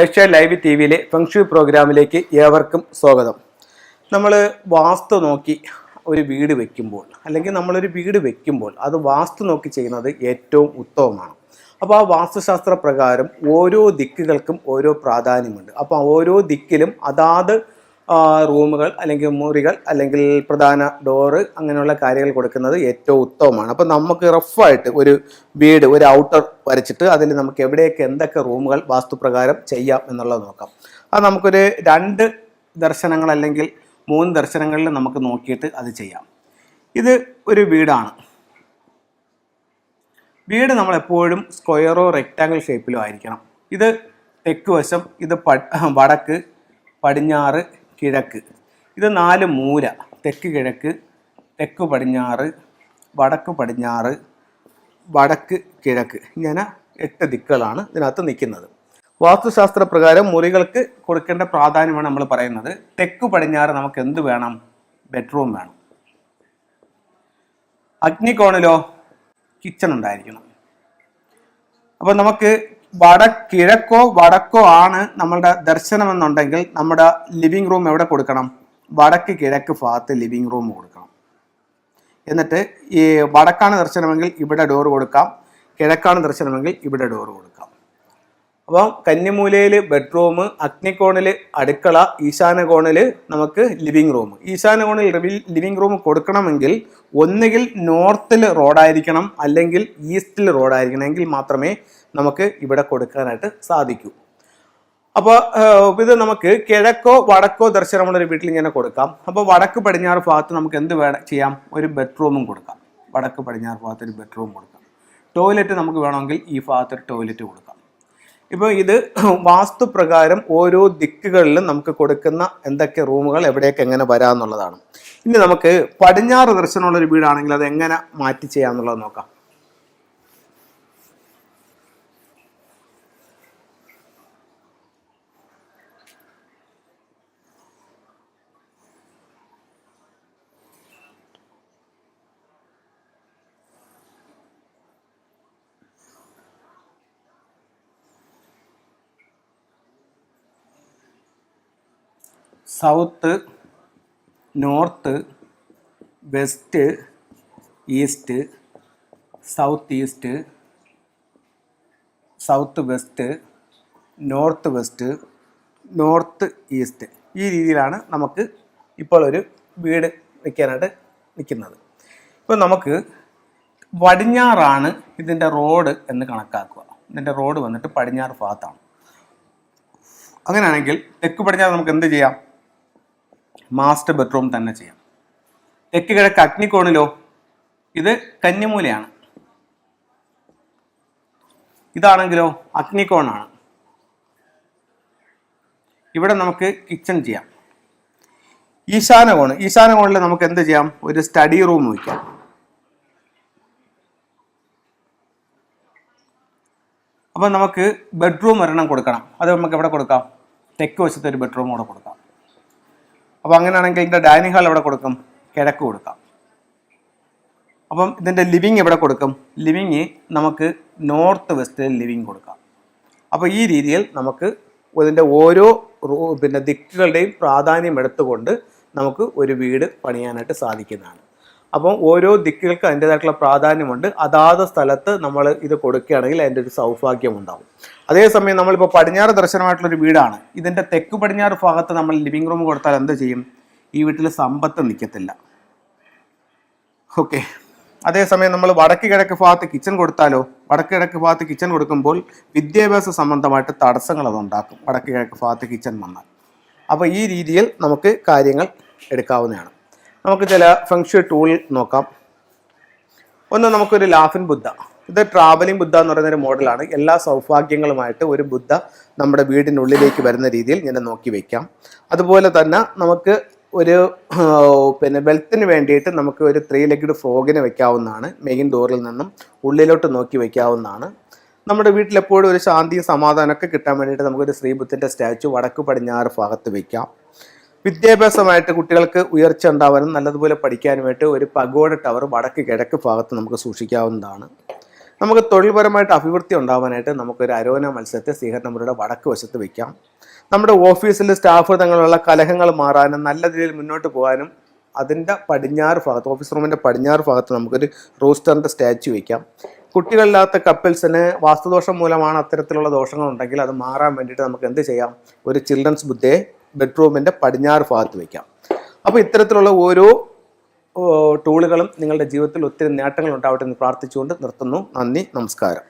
Asia live T വിയിലെ feng shui പ്രോഗ്രാമിലേക്ക് ഏവർക്കും സ്വാഗതം. നമ്മൾ വാസ്തു നോക്കി ഒരു വീട് വെക്കുമ്പോൾ അല്ലെങ്കിൽ നമ്മളൊരു വീട് വെക്കുമ്പോൾ അത് വാസ്തു നോക്കി ചെയ്യുന്നത് ഏറ്റവും ഉത്തമമാണ്. അപ്പോൾ ആ വാസ്തുശാസ്ത്ര പ്രകാരം ഓരോ ദിക്കുകൾക്കും ഓരോ പ്രാധാന്യമുണ്ട്. അപ്പോൾ ഓരോ ദിക്കിലും അതാത് റൂമുകൾ അല്ലെങ്കിൽ മുറികൾ അല്ലെങ്കിൽ പ്രധാന ഡോറ് അങ്ങനെയുള്ള കാര്യങ്ങൾ കൊടുക്കുന്നത് ഏറ്റവും ഉത്തമമാണ്. അപ്പോൾ നമുക്ക് റഫായിട്ട് ഒരു വീട് ഒരു ഔട്ടർ വരച്ചിട്ട് അതിൽ നമുക്ക് എവിടെയൊക്കെ എന്തൊക്കെ റൂമുകൾ വാസ്തുപ്രകാരം ചെയ്യാം എന്നുള്ളത് നോക്കാം. അത് നമുക്കൊരു രണ്ട് ദർശനങ്ങൾ അല്ലെങ്കിൽ മൂന്ന് ദർശനങ്ങളിൽ നമുക്ക് നോക്കിയിട്ട് അത് ചെയ്യാം. ഇത് ഒരു വീടാണ്. വീട് നമ്മളെപ്പോഴും സ്ക്വയറോ റെക്റ്റാങ്കിൾ ഷേപ്പിലോ ആയിരിക്കണം. ഇത് തെക്ക് വശം ഇത് വടക്ക് പടിഞ്ഞാറ് കിഴക്ക്. ഇത് നാല് മൂല തെക്ക് കിഴക്ക് തെക്ക് പടിഞ്ഞാറ് വടക്ക് പടിഞ്ഞാറ് വടക്ക് കിഴക്ക്. ഇങ്ങനെ എട്ട് ദിക്കുകളാണ് ഇതിനകത്ത് നിൽക്കുന്നത്. വാസ്തുശാസ്ത്ര പ്രകാരം മുറികൾക്ക് കൊടുക്കേണ്ട പ്രാധാന്യമാണ് നമ്മൾ പറയുന്നത്. തെക്ക് പടിഞ്ഞാറ് നമുക്ക് എന്ത് വേണം? ബെഡ്റൂം വേണം. അഗ്നികോണിലോ കിച്ചൺ ഉണ്ടായിരിക്കണം. അപ്പോൾ നമുക്ക് വട കിഴക്കോ വടക്കോ ആണ് നമ്മളുടെ ദർശനം എന്നുണ്ടെങ്കിൽ നമ്മുടെ ലിവിങ് റൂം എവിടെ കൊടുക്കണം? വടക്ക് കിഴക്ക് ഭാഗത്ത് ലിവിങ് റൂം കൊടുക്കണം. എന്നിട്ട് ഈ വടക്കാണ് ദർശനമെങ്കിൽ ഇവിടെ ഡോർ കൊടുക്കാം. കിഴക്കാണ് ദർശനമെങ്കിൽ ഇവിടെ ഡോർ കൊടുക്കാം. അപ്പം കന്നിമൂലയിൽ ബെഡ്റൂം അഗ്നികോണിൽ അടുക്കള ഈശാന കോണിൽ നമുക്ക് ലിവിങ് റൂം ഈശാന കോണിൽ ലിവിങ് റൂം കൊടുക്കണമെങ്കിൽ ഒന്നുകിൽ നോർത്തിൽ റോഡായിരിക്കണം അല്ലെങ്കിൽ ഈസ്റ്റിൽ റോഡായിരിക്കണം എങ്കിൽ മാത്രമേ നമുക്ക് ഇവിടെ കൊടുക്കാനായിട്ട് സാധിക്കൂ. അപ്പോൾ ഇത് നമുക്ക് കിഴക്കോ വടക്കോ ദർശനമുള്ളൊരു വീട്ടിൽ ഇങ്ങനെ കൊടുക്കാം. അപ്പോൾ വടക്ക് പടിഞ്ഞാറ് ഭാഗത്ത് നമുക്ക് എന്ത് വേണം ചെയ്യാം? ഒരു ബെഡ്റൂമും കൊടുക്കാം. വടക്ക് പടിഞ്ഞാറ് ഭാഗത്ത് ഒരു ബെഡ്റൂം കൊടുക്കാം. ടോയ്ലറ്റ് നമുക്ക് വേണമെങ്കിൽ ഈ ഭാഗത്ത് ഒരു ടോയ്ലറ്റ് കൊടുക്കാം. ഇപ്പോൾ ഇത് വാസ്തുപ്രകാരം ഓരോ ദിക്കുകളിലും നമുക്ക് കൊടുക്കുന്ന എന്തൊക്കെ റൂമുകൾ എവിടെയൊക്കെ എങ്ങനെ വരാമെന്നുള്ളതാണ് ഇനി നമുക്ക് പടിഞ്ഞാറ് ദർശനമുള്ള ഒരു വീടാണെങ്കിൽ അത് എങ്ങനെ മാറ്റി ചെയ്യാമെന്നുള്ളത് നോക്കാം. South north west east south east south west north west north east. ഈ രീതിയിലാണ് നമുക്ക് ഇപ്പോൾ ഒരു വീട് വയ്ക്കാനായിട്ട് നിൽക്കുന്നത്. ഇപ്പോൾ നമുക്ക് പടിഞ്ഞാറാണ് ഇതിന്റെ റോഡ് എന്ന് കണക്കാക്കുക. ഇതിന്റെ റോഡ് വന്നിട്ട് പടിഞ്ഞാറ് ഭാഗത്താണ്. അങ്ങനെയാണെങ്കിൽ തെക്ക് പടിഞ്ഞാറ് നമുക്ക് എന്ത് ചെയ്യാം? മാസ്റ്റർ ബെഡ്റൂം തന്നെ ചെയ്യാം. തെക്ക് കിഴക്ക് അഗ്നികോണിലോ ഇത് കന്നിമൂലയാണ്. ഇതാണെങ്കിലോ അഗ്നികോണാണ്. ഇവിടെ നമുക്ക് കിച്ചൺ ചെയ്യാം. ഈശാന ഈശാനകോണിൽ ഈശാന കോണിൽ നമുക്ക് എന്ത് ചെയ്യാം? ഒരു സ്റ്റഡി റൂം വയ്ക്കാം. അപ്പം നമുക്ക് ബെഡ്റൂം ഒരെണ്ണം കൊടുക്കണം. അത് നമുക്ക് എവിടെ കൊടുക്കാം? തെക്ക് വശത്ത് ഒരു ബെഡ്റൂം കൂടെ കൊടുക്കാം. അപ്പോൾ അങ്ങനെയാണെങ്കിൽ ഇതിന്റെ ഡൈനിങ് ഹാൾ എവിടെ കൊടുക്കും? കിഴക്ക് കൊടുക്കാം. അപ്പം ഇതിന്റെ ലിവിങ് എവിടെ കൊടുക്കും? ലിവിങ് നമുക്ക് നോർത്ത് വെസ്റ്റിൽ ലിവിങ് കൊടുക്കാം. അപ്പോൾ ഈ രീതിയിൽ നമുക്ക് ഇതിന്റെ ഓരോ പിന്നെ ദിക്കുകളുടെയും പ്രാധാന്യം എടുത്തുകൊണ്ട് നമുക്ക് ഒരു വീട് പണിയാനായിട്ട് സാധിക്കുന്നതാണ്. അപ്പം ഓരോ ദിക്കുകൾക്ക് അതിന്റെതായിട്ടുള്ള പ്രാധാന്യമുണ്ട്. അതാത് സ്ഥലത്ത് നമ്മൾ ഇത് കൊടുക്കുകയാണെങ്കിൽ അതിന്റെ ഒരു സൗഭാഗ്യം ഉണ്ടാവും. അതേസമയം നമ്മളിപ്പോൾ പടിഞ്ഞാറ് ദർശനമായിട്ടുള്ളൊരു വീടാണ്. ഇതിന്റെ തെക്ക് പടിഞ്ഞാറ് ഭാഗത്ത് നമ്മൾ ലിവിങ് റൂം കൊടുത്താൽ എന്ത് ചെയ്യും? ഈ വീട്ടിൽ സമ്പത്ത് നിൽക്കത്തില്ല. ഓക്കെ. അതേസമയം നമ്മൾ വടക്ക് കിഴക്ക് ഭാഗത്ത് കിച്ചൺ കൊടുത്താലോ? വടക്ക് കിഴക്ക് ഭാഗത്ത് കിച്ചൺ കൊടുക്കുമ്പോൾ വിദ്യാഭ്യാസ സംബന്ധമായിട്ട് തടസ്സങ്ങൾ അത് ഉണ്ടാക്കും. വടക്ക് കിഴക്ക് ഭാഗത്ത് കിച്ചൺ വന്നാൽ. അപ്പോൾ ഈ രീതിയിൽ നമുക്ക് കാര്യങ്ങൾ എടുക്കാവുന്നതാണ്. നമുക്ക് ചില ഫംഗ്ഷൻ ടൂളിൽ നോക്കാം. ഒന്ന് നമുക്കൊരു ലാഫിൻ ബുദ്ധ ഇത് ട്രാവലിംഗ് ബുദ്ധ എന്ന് പറയുന്ന ഒരു മോഡലാണ് എല്ലാ സൗഭാഗ്യങ്ങളുമായിട്ട് ഒരു ബുദ്ധ നമ്മുടെ വീടിനുള്ളിലേക്ക് വരുന്ന രീതിയിൽ ഇങ്ങനെ നോക്കി വയ്ക്കാം അതുപോലെ തന്നെ നമുക്ക് ഒരു പിന്നെ വെൽത്തിന് വേണ്ടിയിട്ട് നമുക്ക് ഒരു ത്രീ ലെഗ്ഡ് ഫ്രോഗിനെ വെക്കാവുന്നതാണ് മെയിൻ ഡോറിൽ നിന്നും ഉള്ളിലോട്ട് നോക്കി വെക്കാവുന്നതാണ്. നമ്മുടെ വീട്ടിലെപ്പോഴും ഒരു ശാന്തിയും സമാധാനമൊക്കെ കിട്ടാൻ വേണ്ടിയിട്ട് നമുക്കൊരു ശ്രീബുദ്ധന്റെ സ്റ്റാച്ചു വടക്ക് പടിഞ്ഞാറ് ഭാഗത്ത് വെക്കാം. വിദ്യാഭ്യാസമായിട്ട് കുട്ടികൾക്ക് ഉയർച്ച ഉണ്ടാവാനും നല്ലതുപോലെ പഠിക്കാനുമായിട്ട് ഒരു പഗോഡ ടവർ വടക്ക് കിഴക്ക് ഭാഗത്ത് നമുക്ക് സൂക്ഷിക്കാവുന്നതാണ്. നമുക്ക് തൊഴിൽപരമായിട്ട് അഭിവൃദ്ധി ഉണ്ടാവാനായിട്ട് നമുക്കൊരു അരോന മത്സരത്തെ സ്വീകരണമുറിയുടെ വടക്ക് വശത്ത് വയ്ക്കാം നമ്മുടെ ഓഫീസിൽ സ്റ്റാഫ് തങ്ങളുള്ള കലഹങ്ങൾ മാറാനും നല്ല രീതിയിൽ മുന്നോട്ട് പോകാനും അതിന്റെ പടിഞ്ഞാറ് ഭാഗത്ത് ഓഫീസ് റൂമിന്റെ പടിഞ്ഞാറ് ഭാഗത്ത് നമുക്കൊരു റൂസ്റ്ററിന്റെ സ്റ്റാച്ചു വയ്ക്കാം കുട്ടികളില്ലാത്ത കപ്പിൾസിന് വാസ്തുദോഷം മൂലമാണ് അത്തരത്തിലുള്ള ദോഷങ്ങളുണ്ടെങ്കിൽ അത് മാറാൻ വേണ്ടിയിട്ട് നമുക്ക് എന്ത് ചെയ്യാം? ഒരു ചിൽഡ്രൻസ് ബുദ്ധയെ ബെഡ്റൂമിന്റെ പടിഞ്ഞാറ് ഭാഗത്ത് വയ്ക്കാം അപ്പോൾ ഇത്തരത്തിലുള്ള ഓരോ ടൂളുകളും നിങ്ങളുടെ ജീവിതത്തിൽ ഒത്തിരി നേട്ടങ്ങൾ ഉണ്ടാവട്ടെ എന്ന് പ്രാർത്ഥിച്ചുകൊണ്ട് നിർത്തുന്നു. നന്ദി നമസ്കാരം.